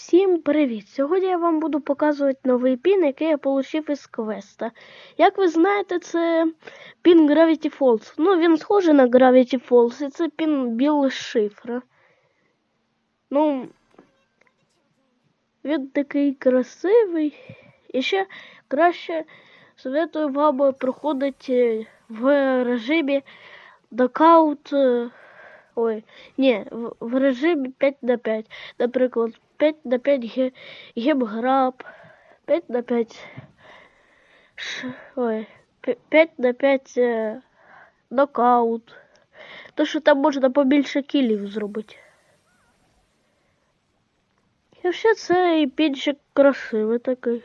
Всім привіт! Сьогодні я вам буду показувати новий пін, який я отримав із квеста. Як ви знаєте, це пін Gravity Falls. Ну, він схожий на Gravity Falls, і це пін Біл шифра. Ну, він такий красивий. І ще краще советую вам проходити в режимі докаут. Ой, ні, в, в режимі 5 на 5. Наприклад, 5 на 5 ге, гемграб, 5 на 5. Ш, ой, 5 на 5 е, нокаут. То, що там можна побільше кілів зробити. І ще цей пінчик красивий такий.